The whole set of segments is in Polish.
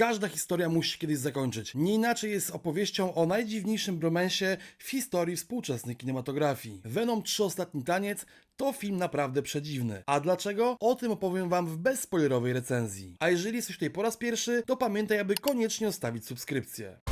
Każda historia musi się kiedyś zakończyć. Nie inaczej jest opowieścią o najdziwniejszym bromensie w historii współczesnej kinematografii. Venom 3 Ostatni Taniec to film naprawdę przedziwny. A dlaczego? O tym opowiem wam w bezspoilerowej recenzji. A jeżeli jesteś tutaj po raz pierwszy, to pamiętaj, aby koniecznie zostawić subskrypcję.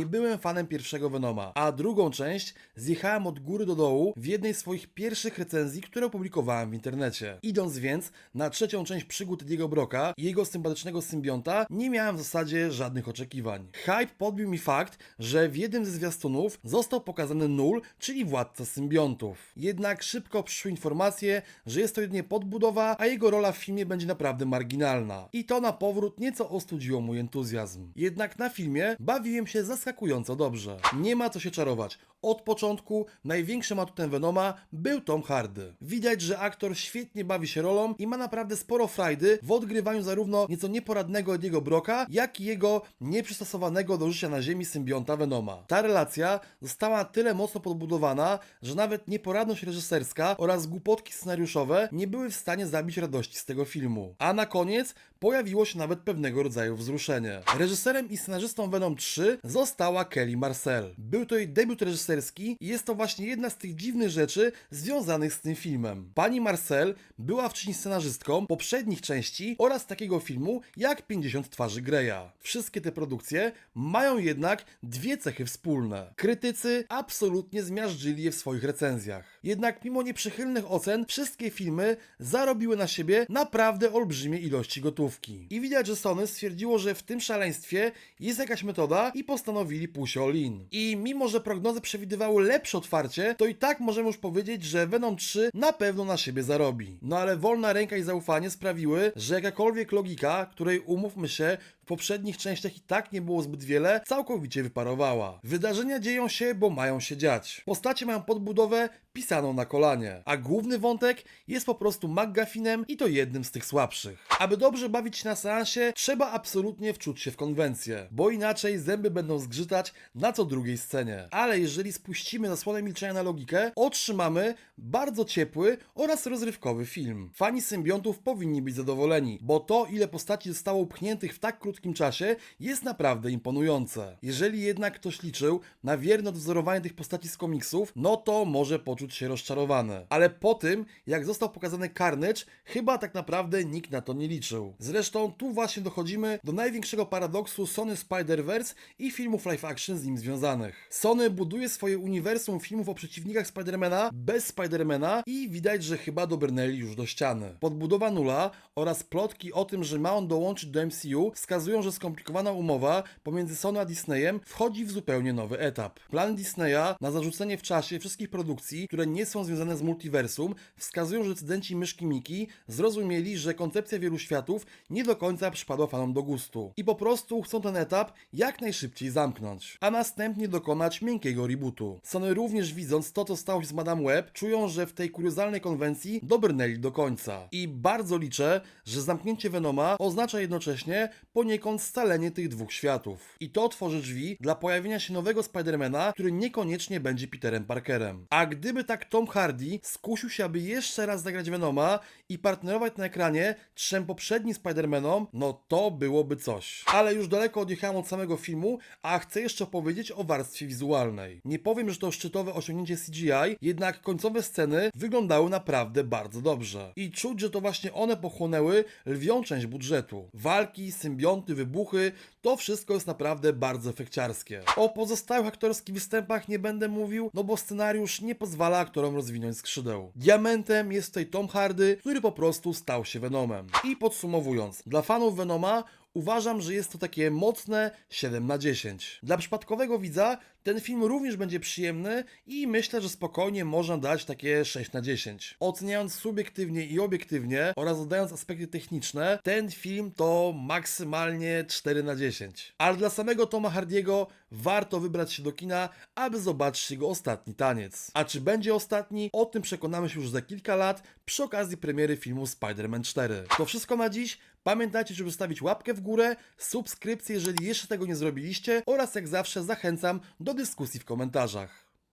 Nie byłem fanem pierwszego Venoma, a drugą część zjechałem od góry do dołu w jednej z swoich pierwszych recenzji, które opublikowałem w internecie. Idąc więc na trzecią część przygód Diego Broka i jego sympatycznego symbionta, nie miałem w zasadzie żadnych oczekiwań. Hype podbił mi fakt, że w jednym ze zwiastunów został pokazany Null, czyli władca symbiontów. Jednak szybko przyszły informacje, że jest to jedynie podbudowa, a jego rola w filmie będzie naprawdę marginalna. I to na powrót nieco ostudziło mój entuzjazm. Jednak na filmie bawiłem się zaskakująco dobrze. Nie ma co się czarować. Od początku największym atutem Venoma był Tom Hardy. Widać, że aktor świetnie bawi się rolą i ma naprawdę sporo frajdy w odgrywaniu zarówno nieco nieporadnego Ediego Broka, jak i jego nieprzystosowanego do życia na ziemi symbionta Venoma. Ta relacja została tyle mocno podbudowana, że nawet nieporadność reżyserska oraz głupotki scenariuszowe nie były w stanie zabić radości z tego filmu. A na koniec pojawiło się nawet pewnego rodzaju wzruszenie. Reżyserem i scenarzystą Venom 3 została Kelly Marcel. Był to jej debiut reżyserski i jest to właśnie jedna z tych dziwnych rzeczy związanych z tym filmem. Pani Marcel była wcześniej scenarzystką poprzednich części oraz takiego filmu jak 50 twarzy Greya. Wszystkie te produkcje mają jednak dwie cechy wspólne. Krytycy absolutnie zmiażdżyli je w swoich recenzjach. Jednak mimo nieprzychylnych ocen, wszystkie filmy zarobiły na siebie naprawdę olbrzymie ilości gotówki. I widać, że Sony stwierdziło, że w tym szaleństwie jest jakaś metoda i postanowili pójść all in. I mimo, że prognozy przewidywały lepsze otwarcie, to i tak możemy już powiedzieć, że Venom 3 na pewno na siebie zarobi. No ale wolna ręka i zaufanie sprawiły, że jakakolwiek logika, której umówmy się, w poprzednich częściach i tak nie było zbyt wiele, całkowicie wyparowała. Wydarzenia dzieją się, bo mają się dziać. Postacie mają podbudowę pisaną na kolanie, a główny wątek jest po prostu McGuffinem i to jednym z tych słabszych. Aby dobrze bawić się na seansie, trzeba absolutnie wczuć się w konwencję, bo inaczej zęby będą zgrzytać na co drugiej scenie. Ale jeżeli spuścimy zasłonę milczenia na logikę, otrzymamy bardzo ciepły oraz rozrywkowy film. Fani symbiontów powinni być zadowoleni, bo to ile postaci zostało upchniętych w tak krótkim czasie jest naprawdę imponujące. Jeżeli jednak ktoś liczył na wierne odwzorowanie tych postaci z komiksów, no to może poczuć się rozczarowany. Ale po tym, jak został pokazany Carnage, chyba tak naprawdę nikt na to nie liczył. Zresztą tu właśnie dochodzimy do największego paradoksu Sony Spider-Verse i filmów live action z nim związanych. Sony buduje swoje uniwersum filmów o przeciwnikach Spidermana bez Spidermana i widać, że chyba dobrnęli już do ściany. Podbudowa nula oraz plotki o tym, że ma on dołączyć do MCU wskazują, że skomplikowana umowa pomiędzy Sony a Disneyem wchodzi w zupełnie nowy etap. Plan Disneya na zarzucenie w czasie wszystkich produkcji, które nie są związane z multiversum, wskazują, że decydenci myszki Miki zrozumieli, że koncepcja wielu światów nie do końca przypadła fanom do gustu i po prostu chcą ten etap jak najszybciej zamknąć, a następnie dokonać miękkiego rebootu. Sony również widząc to, co stało się z Madame Web, czują, że w tej kuriozalnej konwencji dobrnęli do końca. I bardzo liczę, że zamknięcie Venoma oznacza jednocześnie poniekąd scalenie tych dwóch światów. I to tworzy drzwi dla pojawienia się nowego Spidermana, który niekoniecznie będzie Peterem Parkerem. A gdyby tak Tom Hardy skusił się, aby jeszcze raz zagrać Venoma i partnerować na ekranie trzem poprzednim Spider-Manom, no to byłoby coś. Ale już daleko odjechałem od samego filmu, a chcę jeszcze opowiedzieć o warstwie wizualnej. Nie powiem, że to szczytowe osiągnięcie CGI, jednak końcowe sceny wyglądały naprawdę bardzo dobrze. I czuć, że to właśnie one pochłonęły lwią część budżetu. Walki, symbionty, wybuchy, to wszystko jest naprawdę bardzo efekciarskie. O pozostałych aktorskich występach nie będę mówił, no bo scenariusz nie pozwala aktorom rozwinąć skrzydeł. Diamentem jest tutaj Tom Hardy, który po prostu stał się Venomem. I podsumowując, dla fanów Venoma uważam, że jest to takie mocne 7 na 10. Dla przypadkowego widza ten film również będzie przyjemny i myślę, że spokojnie można dać takie 6 na 10. Oceniając subiektywnie i obiektywnie oraz dodając aspekty techniczne, ten film to maksymalnie 4 na 10. Ale dla samego Toma Hardiego warto wybrać się do kina, aby zobaczyć jego ostatni taniec. A czy będzie ostatni? O tym przekonamy się już za kilka lat przy okazji premiery filmu Spider-Man 4. To wszystko na dziś. Pamiętajcie, żeby zostawić łapkę w górę, subskrypcję, jeżeli jeszcze tego nie zrobiliście oraz jak zawsze zachęcam do dyskusji w komentarzach.